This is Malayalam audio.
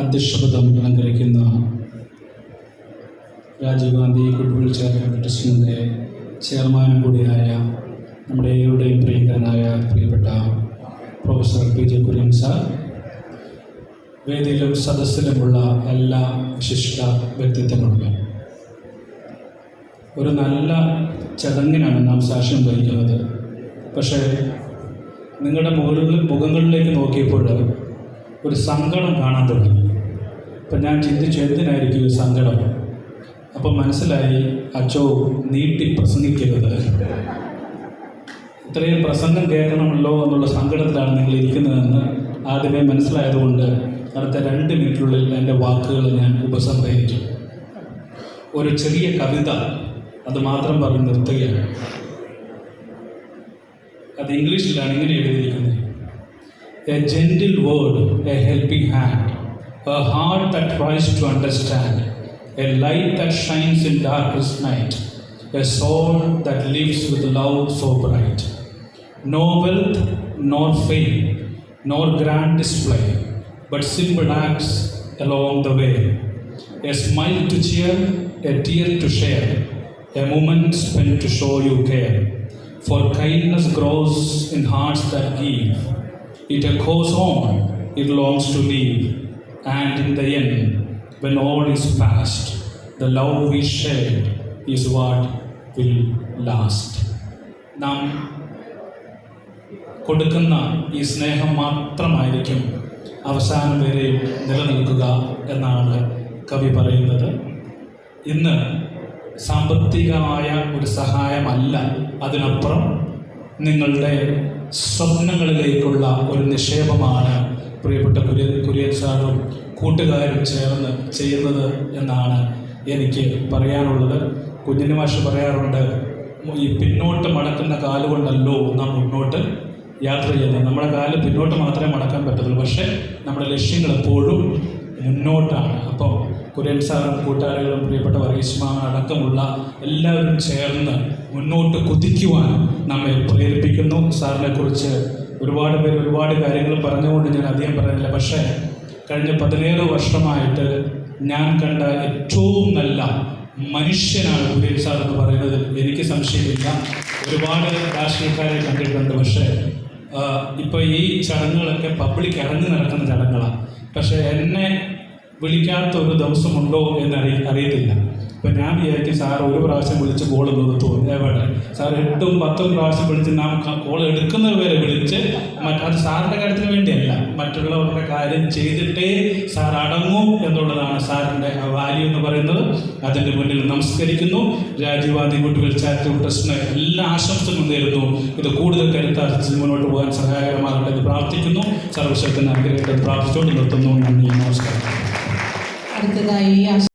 അധ്യക്ഷപദം അലങ്കരിക്കുന്ന രാജീവ് ഗാന്ധി കുട്ടികൾ ചാരിറ്റബിൾ ട്രസ്റ്റിന്റെ ചെയർമാനും കൂടിയായ നമ്മുടെ ഏവരുടെയും പ്രിയങ്കരനായ പ്രിയപ്പെട്ട professor P J Kurian sir വേദിയിലും സദസ്സിലുമുള്ള എല്ലാ വിശിഷ്ട വ്യക്തിത്വങ്ങളും ഒരു നല്ല ചടങ്ങിനാണ് നാം സാക്ഷ്യം വഹിക്കുന്നത്. പക്ഷേ നിങ്ങളുടെ മുകളിൽ മുഖങ്ങളിലേക്ക് നോക്കിയപ്പോൾ ഒരു സങ്കടം കാണാൻ തുടങ്ങി. അപ്പം ഞാൻ ചിന്തിച്ചു എന്തിനായിരിക്കും ഈ സങ്കടം? അപ്പം മനസ്സിലായി അച്ചോ നീട്ടി പ്രസംഗിക്കരുത്. ഇത്രയും പ്രസംഗം കേൾക്കണമല്ലോ എന്നുള്ള സങ്കടത്തിലാണ് നിങ്ങൾ ഇരിക്കുന്നതെന്ന് ആദ്യമേ മനസ്സിലായതുകൊണ്ട് അടുത്ത രണ്ട് മിനിറ്റിനുള്ളിൽ എന്റെ വാക്കുകൾ ഞാൻ ഉപസംഹരിച്ചു ഒരു ചെറിയ കവിത അത് മാത്രം പറഞ്ഞ് നിർത്തുകയാണ്. അത് ഇംഗ്ലീഷിലാണ് ഇങ്ങനെ എഴുതിയിരിക്കുന്നത്. a gentle word, a helping hand, a heart that tries to understand, a light that shines in darkest night, a soul that lives with love so bright. No wealth, nor fame, nor grand display, but simple acts along the way. A smile to cheer, a tear to share, a moment spent to show you care. For kindness grows in hearts that give It echoes on, it longs to leave. And in the end, when all is past, the love we shared is what will last. നാം കൊടുക്കുന്ന ഈ സ്നേഹം മാത്രമായിരിക്കും അവസാനം വരെയും നിലനിൽക്കുക എന്നാണ് കവി പറയുന്നത് ഇന്ന് സാമ്പത്തികമായ ഒരു സഹായമല്ല അതിനപ്പുറം നിങ്ങളുടെ സ്വപ്നങ്ങളിലേക്കുള്ള ഒരു നിക്ഷേപമാണ് പ്രിയപ്പെട്ട കുര്യ കുര്യൻ സാറും കൂട്ടുകാരും ചേർന്ന് ചെയ്യുന്നത് എന്നാണ് എനിക്ക് പറയാനുള്ളത്. കുഞ്ഞിന് മാഷ് പറയാറുണ്ട് ഈ പിന്നോട്ട് മടക്കുന്ന കാലുകൊണ്ടല്ലോ നാം മുന്നോട്ട് യാത്ര ചെയ്യുന്നത്. നമ്മുടെ കാൽ പിന്നോട്ട് മാത്രമേ മടക്കാൻ പറ്റത്തുള്ളൂ. പക്ഷേ നമ്മുടെ ലക്ഷ്യങ്ങൾ എപ്പോഴും മുന്നോട്ടാണ്. അപ്പം കുര്യൻ സാറും കൂട്ടുകാരികളും പ്രിയപ്പെട്ട വർഗീസ്മാൻ അടക്കമുള്ള എല്ലാവരും ചേർന്ന് മുന്നോട്ട് കുതിക്കുവാൻ നമ്മെ പ്രേരിപ്പിക്കുന്നു. സാറിനെ കുറിച്ച് ഒരുപാട് പേര് ഒരുപാട് കാര്യങ്ങൾ പറഞ്ഞുകൊണ്ട് ഞാൻ അധികം പറയുന്നില്ല. പക്ഷേ കഴിഞ്ഞ പതിനേഴ് വർഷമായിട്ട് ഞാൻ കണ്ട ഏറ്റവും നല്ല മനുഷ്യനാണ് കുര്യൻ സാർ എന്ന് പറയുന്നത് എനിക്ക് സംശയമില്ല. ഒരുപാട് രാഷ്ട്രീയക്കാരെ കണ്ടിട്ടുണ്ട്. പക്ഷേ ഇപ്പോൾ ഈ ചടങ്ങുകളൊക്കെ പബ്ലിക് ഇറങ്ങി നടക്കുന്ന ചടങ്ങുകളാണ് പക്ഷേ എന്നെ വിളിക്കാത്ത ഒരു ദിവസമുണ്ടോ എന്ന് അറിയ അറിയത്തില്ല. ഇപ്പം ഞാൻ വിചാരിക്കും സാർ ഒരു പ്രാവശ്യം വിളിച്ച് കോൾ നിർത്തുമോ എവിടെ? സാർ എട്ടും പത്തും പ്രാവശ്യം വിളിച്ച് നാം കോൾ എടുക്കുന്നത് വരെ വിളിച്ച് മറ്റ അത് സാറിന്റെ കാര്യത്തിന് വേണ്ടിയല്ല. മറ്റുള്ളവരുടെ കാര്യം ചെയ്തിട്ടേ സാർ അടങ്ങൂ എന്നുള്ളതാണ് സാറിന്റെ വാല്യൂ എന്ന് പറയുന്നത്. അതിന്റെ മുന്നിൽ നമസ്കരിക്കുന്നു. രാജീവ് ഗാന്ധി കുട്ടികൾ ചാരിറ്റബിൾ ട്രസ്റ്റിന് എല്ലാ ആശംസകളും നേരുന്നു. ഇത് കൂടുതൽ കരുത്താർജിച്ച് മുന്നോട്ട് പോകാൻ സഹായകരമാകട്ടെ എന്ന് പ്രാർത്ഥിക്കുന്നു. സർവശക്തൻ അനുഗ്രഹത്തെ പ്രാർത്ഥിച്ചുകൊണ്ട് നിർത്തുന്നു. നന്ദി നമസ്കാരം. അടുത്തതായി